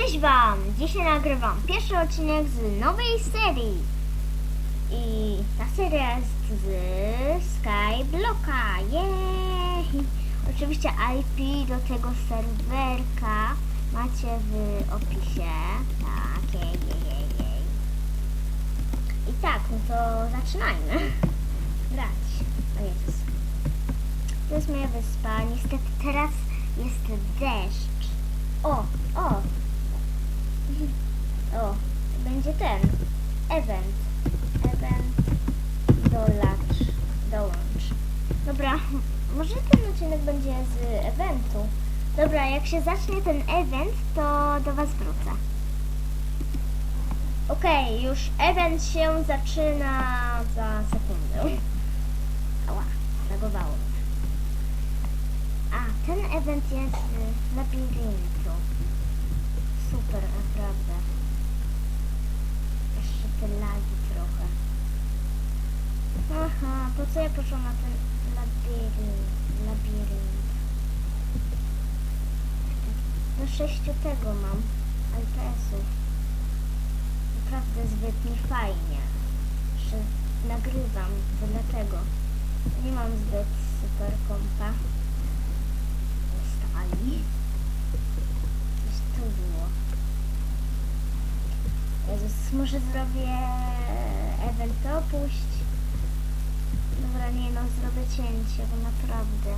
Cześć Wam! Dzisiaj nagrywam pierwszy odcinek z nowej serii. I ta seria jest z Skyblocka. Jej! Oczywiście IP do tego serwerka macie w opisie. Tak, jej, jej, jej. I tak, no to zaczynajmy. Grać. O Jezus. To jest moja wyspa. Niestety teraz jest deszcz. O, o. O, będzie ten. Event. Event. Dolacz. Dołącz. Dobra, może ten odcinek będzie z eventu. Dobra, jak się zacznie ten event, to do Was wrócę. Okej, już event się zaczyna za sekundę. Ała, zagowało. A, ten event jest w labiryntu. Super, naprawdę. Jeszcze te lagi trochę. Aha, po co ja poszłam na ten labirynt? Labirynt. Do sześciu tego mam. LPS-ów. Naprawdę zbyt mi fajnie. Że nagrywam, to dlatego. Nie mam zbyt super kompa. Stali. Coś tu było. Jezus, może zrobię event opuść. Dobra, nie no, zrobię cięcie, bo naprawdę.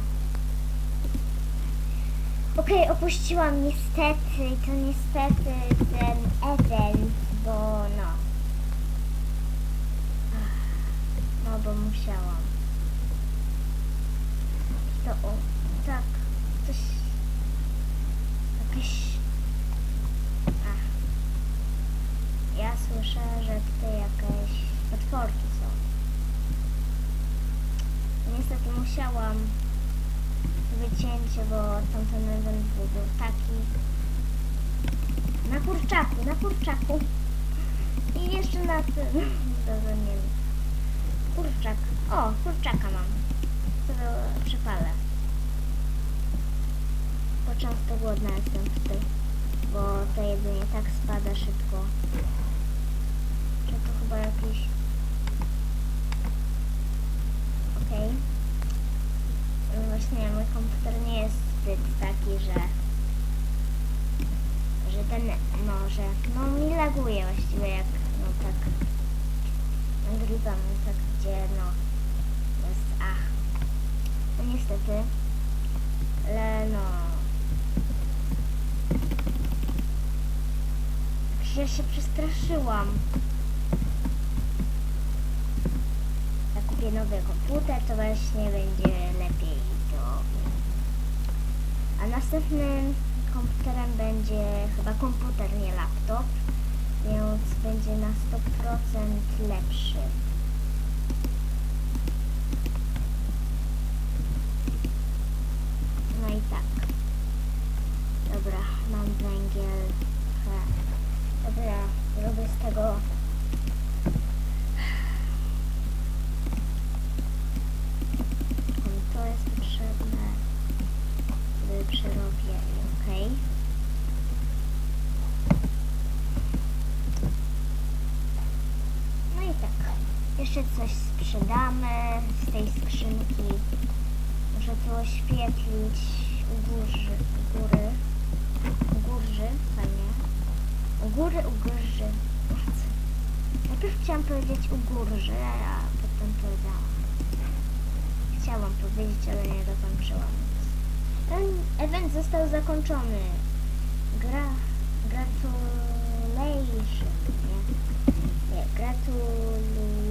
Okej, opuściłam niestety, i to niestety ten event, bo no. No, bo musiałam. To o, tak, coś, jakieś, ach. Ja słyszę, że tutaj jakieś potworki są. Musiałam wycięcie, bo tamten event był taki na kurczaku, na kurczaku. I jeszcze na tym dobra, nie wiem. kurczak, o, kurczaka mam. To przypalę bo często głodna jestem tutaj bo to jedzenie tak spada szybko. Że to chyba jakiś okej. no właśnie mój komputer nie jest zbyt taki, że że ten, no, że no mi laguje właściwie jak, no tak nagrywam, tak gdzie, no jest, ach no niestety ale no że się przestraszyłam jak kupię nowy komputer, to właśnie będzie lepiej. A następnym komputerem będzie chyba komputer, nie laptop, więc będzie na 100% lepszy. No i tak. Dobra, mam węgiel. He. Dobra, robię z tego to jest potrzebne w przerobię, ok? No i tak, jeszcze coś sprzedamy z tej skrzynki. Muszę to oświetlić u górzy, u góry, u górzy, fajnie. U góry, u górzy. Najpierw chciałam powiedzieć u górzy, a potem powiedziałam chciałam powiedzieć, ale nie dokończyłam. Ten event został zakończony. Gra... Gratulation, nie? Nie, gratulujemy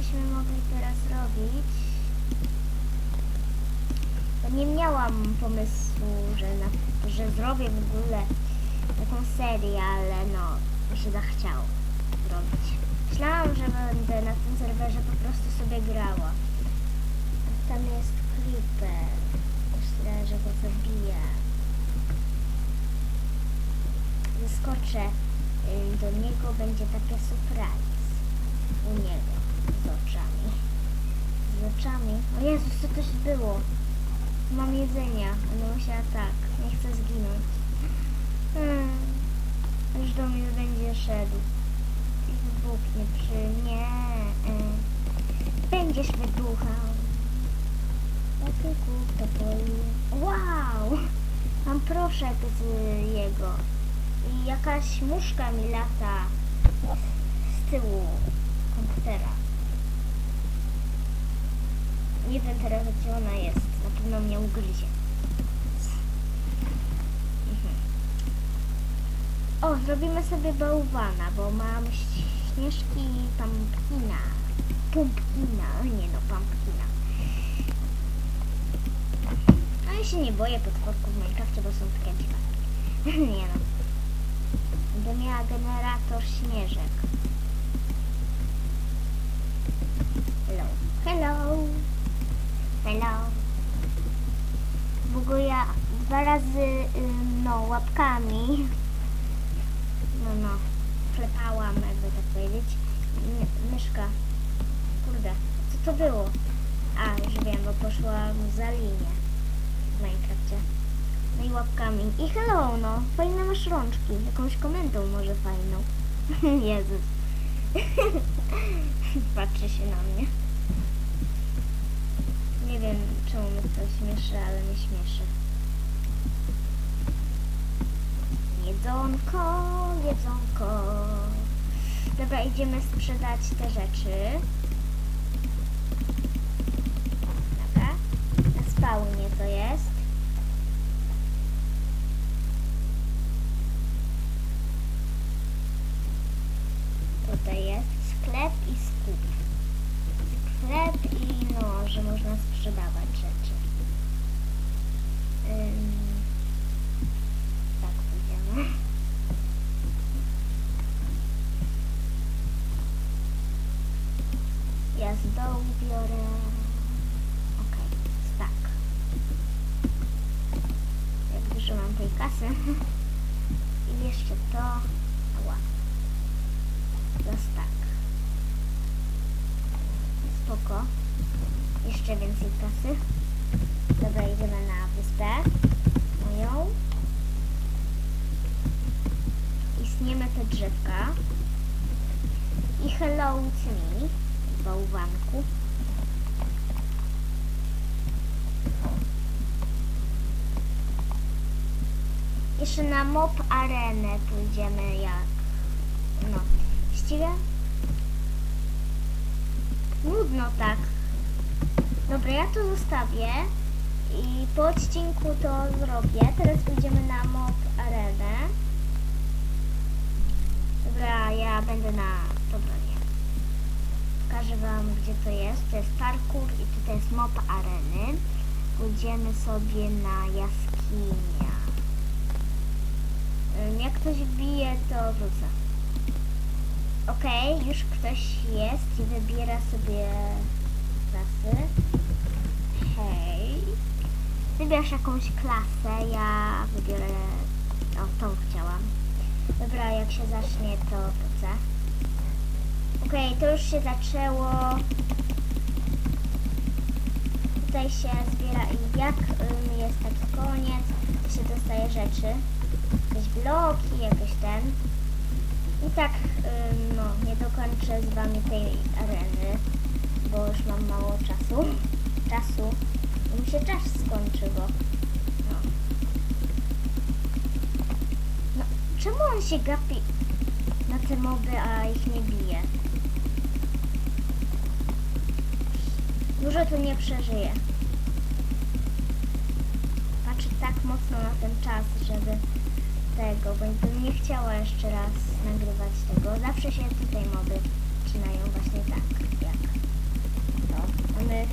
byśmy mogli teraz robić. Bo nie miałam pomysłu, że, na, że zrobię w ogóle taką serię, ale no, się zachciało robić. Myślałam, że będę na tym serwerze po prostu sobie grała. A tam jest creeper. Myślę, że go zabiję. Zeskoczę y, do niego, będzie takie surprise. U niego. Oczami. O Jezus, co to się było? Mam jedzenia. Ona musiała tak. Nie chcę zginąć. Hmm. Już do mnie będzie szedł. Wybuchnie przy mnie. Hmm. Będziesz wybuchał. Ratunku, to boi. Wow! Mam proszek z jego. I jakaś muszka mi lata z tyłu komputera. Nie wiem teraz gdzie ona jest. Na pewno mnie ugryzie. Mhm. O, zrobimy sobie bałwana, bo mam śnieżki pumpkina. Pumpkina, nie no, pumpkina. No ja się nie boję potworków w Minecrafcie, bo są takie dziwne. nie no. Będę miała generator śnieżek. Hello. Hello. Hello. Ja dwa razy, no, łapkami, no, no, klepałam, jakby tak powiedzieć, My, myszka. Kurde, co to było? A, już wiem, bo poszłam za linię w Minecrafcie. No i łapkami. I hello, no, fajne masz rączki. Jakąś komendą może fajną. Jezus. Patrzy się na mnie. Nie wiem, czemu mnie to śmieszy, ale mnie śmieszy. Jedzonko, jedzonko. Dobra, idziemy sprzedać te rzeczy. Dobra. Na spawnie to jest. Sprzedawać rzeczy. Ym, tak pójdziemy. Ja z dołu biorę. Okej, tak. Jak dużo mam tej kasy. I jeszcze to. Ała. Teraz tak. Spoko. Jeszcze więcej kasy. Dobra, idziemy na wyspę. Moją. I sniemy te drzewka. I hello to me, bałwanku. Jeszcze na mob arenę pójdziemy jak no, właściwie nudno tak. Dobra, ja to zostawię i po odcinku to zrobię. Teraz pójdziemy na mob arenę. Dobra, ja będę na... Dobra, nie. Pokażę wam, gdzie to jest. To jest parkour i tutaj jest mob areny. Pójdziemy sobie na jaskinia. Jak ktoś wbije, to rzucę. Okej, już ktoś jest i wybiera sobie klasy. Hej. Wybierasz jakąś klasę, ja wybiorę... O, tą chciałam. Dobra, jak się zacznie, to po co? Okej, to już się zaczęło. Tutaj się zbiera i jak jest taki koniec, to się dostaje rzeczy. Jakieś bloki, jakieś ten. I tak, no, nie dokończę z wami tej areny, bo już mam mało czasu. Czasu. Mi się czas skończy, bo... No. no czemu on się gapi na te moby, a ich nie bije? Dużo tu nie przeżyje. Patrzę tak mocno na ten czas, żeby tego, bo bym nie chciała jeszcze raz nagrywać tego. Zawsze się tutaj moby zaczynają właśnie tak. Mamy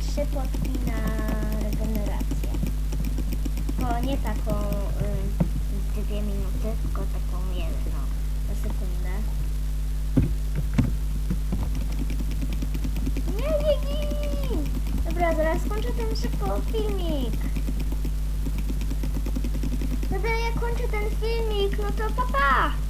trzy potki na regenerację. Tylko nie taką y, dwie minuty, tylko taką jedną na sekundę. Nie, nie, gin! Dobra, zaraz skończę ten szybko filmik. Dobra, jak kończę ten filmik, no to papa! Pa.